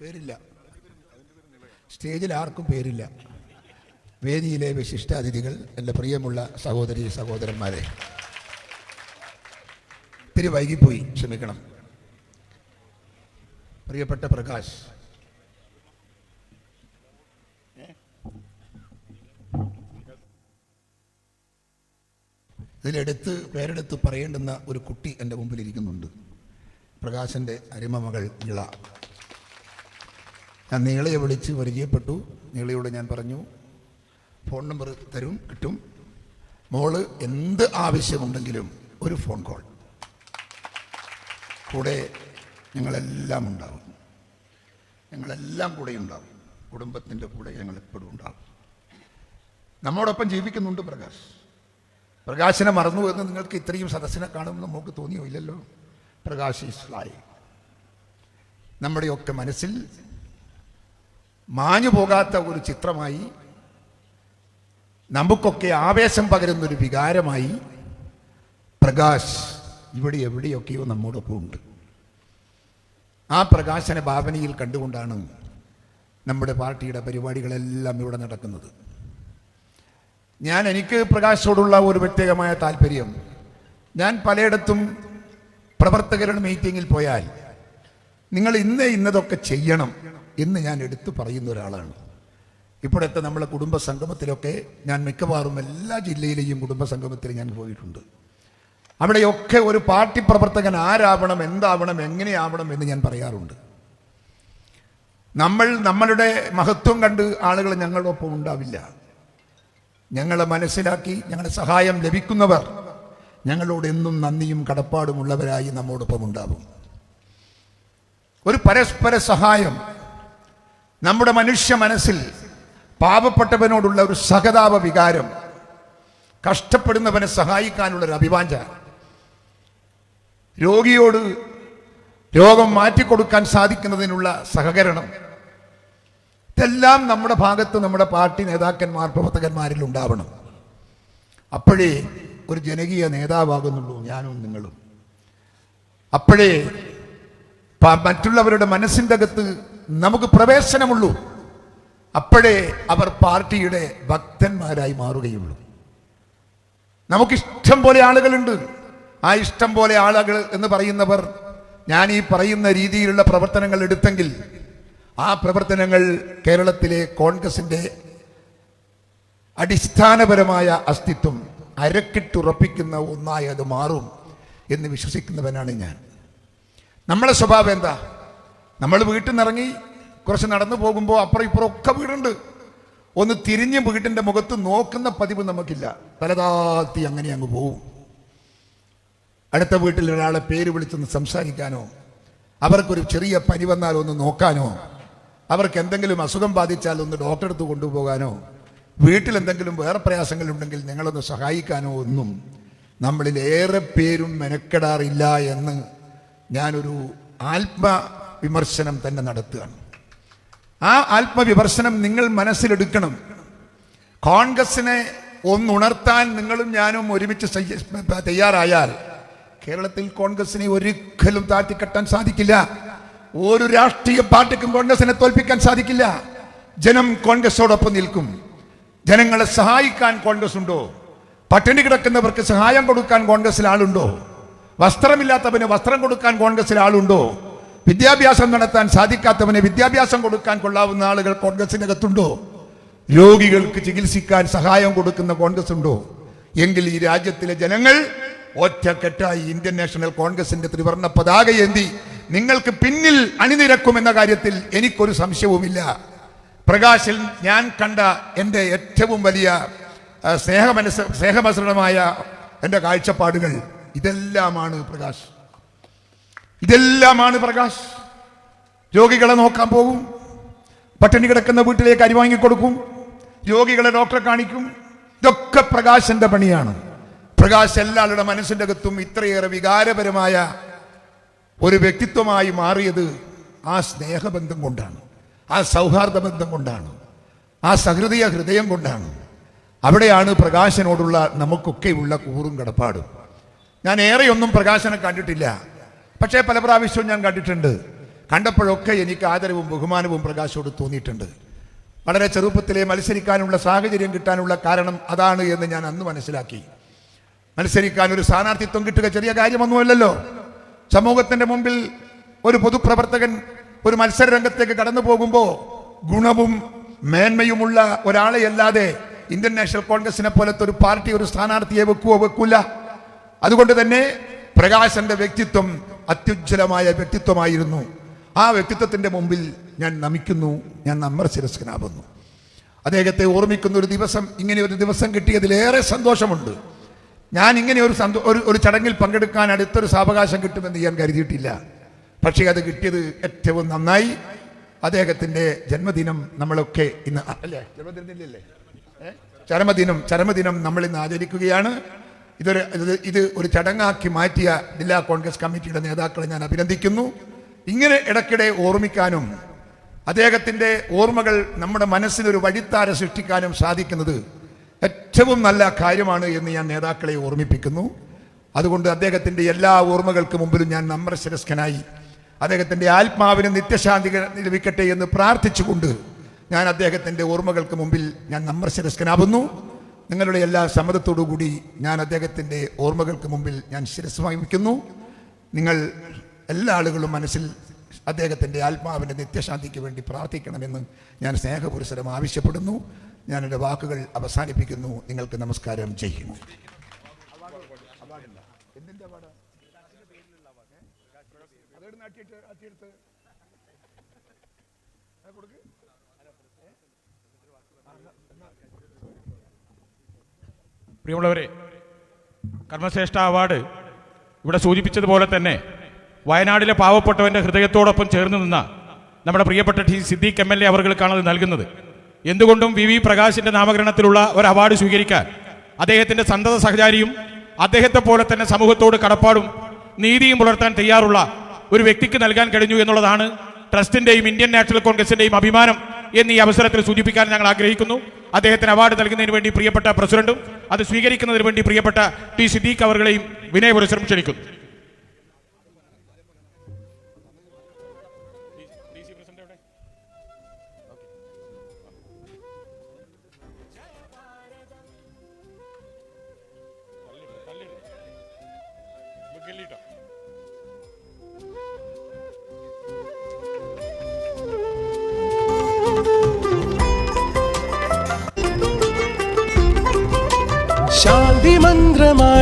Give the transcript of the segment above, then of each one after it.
പേരില്ല. സ്റ്റേജിൽ ആർക്കും പേരില്ല. വേദിയിലെ വിശിഷ്ടാതിഥികൾ എന്റെ പ്രിയമുള്ള സഹോദരി സഹോദരന്മാരെ. ഇത്തിരി വൈകിപ്പോയി ക്ഷമിക്കണം. പ്രിയപ്പെട്ട പ്രകാശ്. ഇതിലെടുത്ത് പേരെടുത്ത് പറയേണ്ടുന്ന ഒരു കുട്ടി എന്റെ മുമ്പിൽ ഇരിക്കുന്നുണ്ട് പ്രകാശന്റെ അരിമമകൾ ഇള. ഞാൻ നീളയെ വിളിച്ച് പരിചയപ്പെട്ടു. നീളയോട് ഞാൻ പറഞ്ഞു ഫോൺ നമ്പർ തരും കിട്ടും. മോൾ എന്ത് ആവശ്യമുണ്ടെങ്കിലും ഒരു ഫോൺ കോൾ. കൂടെ ഞങ്ങളെല്ലാം ഉണ്ടാവും. ഞങ്ങളെല്ലാം കൂടെ ഉണ്ടാവും. കുടുംബത്തിന്റെ കൂടെ ഞങ്ങൾ എപ്പോഴും ഉണ്ടാവും. നമ്മോടൊപ്പം ജീവിക്കുന്നുണ്ട് പ്രകാശ്. പ്രകാശിനെ മറന്നു എന്ന് നിങ്ങൾക്ക് ഇത്രയും സദസ്സിനെ കാണുമെന്ന് നമുക്ക് തോന്നിയോ ഇല്ലല്ലോ? പ്രകാശ് നമ്മുടെയൊക്കെ മനസ്സിൽ മാഞ്ഞു പോകാത്ത ഒരു ചിത്രമായി നമുക്കൊക്കെ ആവേശം പകരുന്നൊരു വികാരമായി പ്രകാശ് ഇവിടെ എവിടെയൊക്കെയോ നമ്മോടൊപ്പം ഉണ്ട്. ആ പ്രകാശന ഭാവനയിൽ കണ്ടുകൊണ്ടാണ് നമ്മുടെ പാർട്ടിയുടെ പരിപാടികളെല്ലാം ഇവിടെ നടക്കുന്നത്. ഞാൻ എനിക്ക് പ്രകാശോടുള്ള ഒരു പ്രത്യേകമായ താല്പര്യം ഞാൻ പലയിടത്തും പ്രവർത്തകരുടെ മീറ്റിങ്ങിൽ പോയാൽ നിങ്ങൾ ഇന്ന് ഇന്നതൊക്കെ ചെയ്യണം എന്ന് ഞാൻ എടുത്തു പറയുന്ന ഒരാളാണ്. ഇപ്പോഴത്തെ നമ്മളെ കുടുംബ സംഗമത്തിലൊക്കെ ഞാൻ മിക്കവാറും എല്ലാ ജില്ലയിലെയും കുടുംബ സംഗമത്തിൽ ഞാൻ പോയിട്ടുണ്ട്. അവിടെയൊക്കെ ഒരു പാർട്ടി പ്രവർത്തകൻ ആരാവണം എന്താവണം എങ്ങനെയാവണം എന്ന് ഞാൻ പറയാറുണ്ട്. നമ്മൾ നമ്മളുടെ മഹത്വം കണ്ട് ആളുകൾ ഞങ്ങളുടെ ഒപ്പം ഉണ്ടാവില്ല. ഞങ്ങളെ മനസ്സിലാക്കി ഞങ്ങളുടെ സഹായം ലഭിക്കുന്നവർ ഞങ്ങളോട് എന്നും നന്ദിയും കടപ്പാടുമുള്ളവരായി നമ്മോടൊപ്പം ഉണ്ടാവും ഒരു പരസ്പര സഹായം. നമ്മുടെ മനുഷ്യ മനസ്സിൽ പാവപ്പെട്ടവനോടുള്ള ഒരു സഹതാപ വികാരം കഷ്ടപ്പെടുന്നവനെ സഹായിക്കാനുള്ളൊരു അഭിവാഞ്ച. രോഗിയോട് രോഗം മാറ്റിക്കൊടുക്കാൻ സാധിക്കുന്നതിനുള്ള സഹകരണം. ഇതെല്ലാം നമ്മുടെ ഭാഗത്ത് നമ്മുടെ പാർട്ടി നേതാക്കന്മാർ പ്രവർത്തകന്മാരിൽ ഉണ്ടാവണം. അപ്പോഴേ ഒരു ജനകീയ നേതാവാകുന്നുള്ളൂ ഞാനും നിങ്ങളും. അപ്പോഴേ മറ്റുള്ളവരുടെ മനസ്സിന്റെ അകത്ത് നമുക്ക് പ്രവേശനമുള്ളൂ. അപ്പോഴേ അവർ പാർട്ടിയുടെ ഭക്തന്മാരായി മാറുകയുള്ളൂ. നമുക്കിഷ്ടം പോലെ ആളുകളുണ്ട്. ആ ഇഷ്ടം പോലെ ആളുകൾ എന്ന് പറയുന്നവർ ഞാൻ ഈ പറയുന്ന രീതിയിലുള്ള പ്രവർത്തനങ്ങൾ എടുത്തെങ്കിൽ ആ പ്രവർത്തനങ്ങൾ കേരളത്തിലെ കോൺഗ്രസിന്റെ അടിസ്ഥാനപരമായ അസ്തിത്വം അരക്കിട്ടുറപ്പിക്കുന്ന ഒന്നായി അത് മാറും എന്ന് വിശ്വസിക്കുന്നവനാണ് ഞാൻ. നമ്മളെ സ്വഭാവം എന്താ? നമ്മൾ വീട്ടിൽ നിന്നിറങ്ങി കുറച്ച് നടന്നു പോകുമ്പോൾ അപ്പുറം ഇപ്പുറം ഒക്കെ വീടുണ്ട്. ഒന്ന് തിരിഞ്ഞ് വീട്ടിന്റെ മുഖത്ത് നോക്കുന്ന പതിവ് നമുക്കില്ല. പലതാത്തി അങ്ങനെ അങ്ങ് പോവും. അടുത്ത വീട്ടിൽ ഒരാളെ പേര് വിളിച്ചൊന്ന് സംസാരിക്കാനോ അവർക്കൊരു ചെറിയ പനി വന്നാൽ ഒന്ന് നോക്കാനോ അവർക്ക് എന്തെങ്കിലും അസുഖം ബാധിച്ചാൽ ഒന്ന് ഡോക്ടറെ അടുത്ത് കൊണ്ടുപോകാനോ വീട്ടിൽ എന്തെങ്കിലും വേറെ പ്രയാസങ്ങളുണ്ടെങ്കിൽ നിങ്ങളൊന്ന് സഹായിക്കാനോ ഒന്നും നമ്മളിൽ ഏറെ പേരും മെനക്കെടാറില്ല എന്ന് ഞാനൊരു ആത്മവിമർശനം തന്നെ നടത്തുകയാണ്. ആ ആത്മവിമർശനം നിങ്ങൾ മനസ്സിലെടുക്കണം. കോൺഗ്രസിനെ ഒന്നുണർത്താൻ നിങ്ങളും ഞാനും ഒരുമിച്ച് തയ്യാറായാൽ കേരളത്തിൽ കോൺഗ്രസിനെ ഒരിക്കലും താഴ്ത്തിക്കെട്ടാൻ സാധിക്കില്ല. ഒരു രാഷ്ട്രീയ പാർട്ടിക്കും കോൺഗ്രസിനെ തോൽപ്പിക്കാൻ സാധിക്കില്ല. ജനം കോൺഗ്രസോടൊപ്പം നിൽക്കും. ജനങ്ങളെ സഹായിക്കാൻ കോൺഗ്രസ് ഉണ്ടോ? പട്ടിണി കിടക്കുന്നവർക്ക് സഹായം കൊടുക്കാൻ കോൺഗ്രസ്സിൽ ആളുണ്ടോ? വസ്ത്രമില്ലാത്തവന് വസ്ത്രം കൊടുക്കാൻ കോൺഗ്രസ്സിൽ ആളുണ്ടോ? വിദ്യാഭ്യാസം നടത്താൻ സാധിക്കാത്തവന് വിദ്യാഭ്യാസം കൊടുക്കാൻ കൊള്ളാവുന്ന ആളുകൾ കോൺഗ്രസിനകത്തുണ്ടോ? രോഗികൾക്ക് ചികിത്സിക്കാൻ സഹായം കൊടുക്കുന്ന കോൺഗ്രസ് ഉണ്ടോ? എങ്കിൽ ഈ രാജ്യത്തിലെ ജനങ്ങൾ ഒറ്റക്കെട്ടായി ഇന്ത്യൻ നാഷണൽ കോൺഗ്രസിന്റെ ത്രിവർണ പതാക നിങ്ങൾക്ക് പിന്നിൽ അണിനിരക്കുമെന്ന കാര്യത്തിൽ എനിക്കൊരു സംശയവുമില്ല. പ്രകാശിൽ ഞാൻ കണ്ട എന്റെ ഏറ്റവും വലിയ സ്നേഹമനുസ സ്നേഹമനസ് എന്റെ കാഴ്ചപ്പാടുകൾ ഇതെല്ലാമാണ് പ്രകാശ്. ഇതെല്ലാമാണ് പ്രകാശ്. രോഗികളെ നോക്കാൻ പോകും. പട്ടിണി കിടക്കുന്ന വീട്ടിലേക്ക് അരി വാങ്ങിക്കൊടുക്കും രോഗികളെ ഡോക്ടറെ കാണിക്കും. ഇതൊക്കെ പ്രകാശന്റെ പണിയാണ്. പ്രകാശ് എല്ലാവരുടെ മനസ്സിന്റെ അകത്തും ഇത്രയേറെ വികാരപരമായ ഒരു വ്യക്തിത്വമായി മാറിയത് ആ സ്നേഹബന്ധം കൊണ്ടാണ്. ആ സൗഹാർദ്ദ ബന്ധം കൊണ്ടാണ് ആ സഹൃദയ ഹൃദയം കൊണ്ടാണ്. അവിടെയാണ് പ്രകാശനോടുള്ള നമുക്കൊക്കെയുള്ള കൂറും കടപ്പാടും. ഞാൻ ഏറെയൊന്നും പ്രകാശനെ കണ്ടിട്ടില്ല. പക്ഷേ പല പ്രാവശ്യവും ഞാൻ കണ്ടിട്ടുണ്ട്. കണ്ടപ്പോഴൊക്കെ എനിക്ക് ആദരവും ബഹുമാനവും പ്രകാശോട് തോന്നിയിട്ടുണ്ട്. വളരെ ചെറുപ്പത്തിലെ മത്സരിക്കാനുള്ള സാഹചര്യം കിട്ടാനുള്ള കാരണം അതാണ് എന്ന് ഞാൻ അന്ന് മനസ്സിലാക്കി. മത്സരിക്കാൻ ഒരു സ്ഥാനാർത്ഥിത്വം കിട്ടുക ചെറിയ കാര്യമൊന്നുമല്ലല്ലോ. സമൂഹത്തിന്റെ മുമ്പിൽ ഒരു പൊതുപ്രവർത്തകൻ ഒരു മത്സര രംഗത്തേക്ക് കടന്നു പോകുമ്പോൾ ഗുണവും മേന്മയുമുള്ള ഒരാളെ അല്ലാതെ ഇന്ത്യൻ നാഷണൽ കോൺഗ്രസിനെ പോലത്തെ ഒരു പാർട്ടി ഒരു സ്ഥാനാർത്ഥിയെ വെക്കുവോ വെക്കൂല. അതുകൊണ്ട് തന്നെ പ്രകാശന്റെ വ്യക്തിത്വം അത്യുജ്വലമായ വ്യക്തിത്വമായിരുന്നു. ആ വ്യക്തിത്വത്തിന്റെ മുമ്പിൽ ഞാൻ നമിക്കുന്നു ഞാൻ നമ്മർ ശിരസ്കനാവുന്നു അദ്ദേഹത്തെ ഓർമ്മിക്കുന്ന ഒരു ദിവസം ഇങ്ങനെ ഒരു ദിവസം കിട്ടിയതിലേറെ സന്തോഷമുണ്ട്. ഞാൻ ഇങ്ങനെ ഒരു സന്തോ ഒരു ചടങ്ങിൽ പങ്കെടുക്കാൻ അടുത്തൊരു സാവകാശം കിട്ടുമെന്ന് ഞാൻ കരുതിയിട്ടില്ല. പക്ഷേ അത് കിട്ടിയത് ഏറ്റവും നന്നായി. അദ്ദേഹത്തിന്റെ ജന്മദിനം നമ്മളൊക്കെ ഇന്ന് അല്ലേ? ജന്മദിനത്തിലല്ലേ ചരമദിനം ചരമദിനം നമ്മൾ ഇന്ന് ആചരിക്കുകയാണ്. ഇതൊരു ഇത് ഒരു ചടങ്ങാക്കി മാറ്റിയ ജില്ലാ കോൺഗ്രസ് കമ്മിറ്റിയുടെ നേതാക്കളെ ഞാൻ അഭിനന്ദിക്കുന്നു. ഇങ്ങനെ ഇടയ്ക്കിടെ ഓർമ്മിക്കാനും അദ്ദേഹത്തിന്റെ ഓർമ്മകൾ നമ്മുടെ മനസ്സിനൊരു വഴിത്താര സൃഷ്ടിക്കാനും സാധിക്കുന്നത് ഏറ്റവും നല്ല കാര്യമാണ് എന്ന് ഞാൻ നേതാക്കളെ ഓർമ്മിപ്പിക്കുന്നു. അതുകൊണ്ട് അദ്ദേഹത്തിന്റെ എല്ലാ ഓർമ്മകൾക്ക് മുമ്പിലും ഞാൻ നമ്രശിരസ്കനായി അദ്ദേഹത്തിന്റെ ആത്മാവിന് നിത്യശാന്തി ലഭിക്കട്ടെ എന്ന് പ്രാർത്ഥിച്ചുകൊണ്ട് ഞാൻ അദ്ദേഹത്തിന്റെ ഓർമ്മകൾക്ക് മുമ്പിൽ ഞാൻ നമ്രശിരസ്കനാവുന്നു. നിങ്ങളുടെ എല്ലാ സമ്മതത്തോടു കൂടി ഞാൻ അദ്ദേഹത്തിന്റെ ഓർമ്മകൾക്ക് മുമ്പിൽ ഞാൻ ശിരസ് വഹിക്കുന്നു. നിങ്ങൾ എല്ലാ ആളുകളും മനസ്സിൽ അദ്ദേഹത്തിന്റെ ആത്മാവിന്റെ നിത്യശാന്തിക്ക് വേണ്ടി പ്രാർത്ഥിക്കണമെന്ന് ഞാൻ സ്നേഹപുരസരം ആവശ്യപ്പെടുന്നു. ഞാൻ എന്റെ വാക്കുകൾ അവസാനിപ്പിക്കുന്നു. നിങ്ങൾക്ക് നമസ്കാരം. ചെയ്യുന്നു പ്രിയമുള്ളവരെ കർമ്മശ്രേഷ്ഠ അവാർഡ് ഇവിടെ സൂചിപ്പിച്ചതുപോലെ തന്നെ വയനാടിലെ പാവപ്പെട്ടവന്റെ ഹൃദയത്തോടൊപ്പം ചേർന്ന് നിന്ന നമ്മുടെ പ്രിയപ്പെട്ട T Siddique M L A അവർക്കാണ് അത് നൽകുന്നത്. എന്തുകൊണ്ടും വി വി പ്രകാശിന്റെ നാമകരണത്തിലുള്ള ഒരു അവാർഡ് സ്വീകരിക്കാൻ അദ്ദേഹത്തിന്റെ സന്തത സഹചാരിയും അദ്ദേഹത്തെ പോലെ തന്നെ സമൂഹത്തോട് കടപ്പാടും നീതിയും പുലർത്താൻ തയ്യാറുള്ള ഒരു വ്യക്തിക്ക് നൽകാൻ കഴിഞ്ഞു എന്നുള്ളതാണ് ട്രസ്റ്റിന്റെയും ഇന്ത്യൻ നാഷണൽ കോൺഗ്രസിന്റെയും അഭിമാനം എന്ന് ഈ അവസരത്തിൽ സൂചിപ്പിക്കാൻ ഞങ്ങൾ ആഗ്രഹിക്കുന്നു. അദ്ദേഹത്തിന് അവാർഡ് നൽകുന്നതിന് വേണ്ടി പ്രിയപ്പെട്ട പ്രസിഡന്റും അത് സ്വീകരിക്കുന്നതിന് വേണ്ടി പ്രിയപ്പെട്ട ടി സിദ്ദീഖ് അവരുടെയും വിനയപുരസരം ക്ഷണിക്കുന്നു.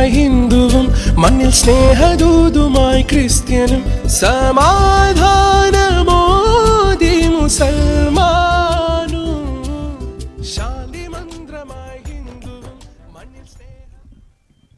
ഹിന്ദുവും മണ്ണിൽ സ്നേഹദൂതുമായി ക്രിസ്ത്യനും സമാധാനമോദി മുസൽമാൻ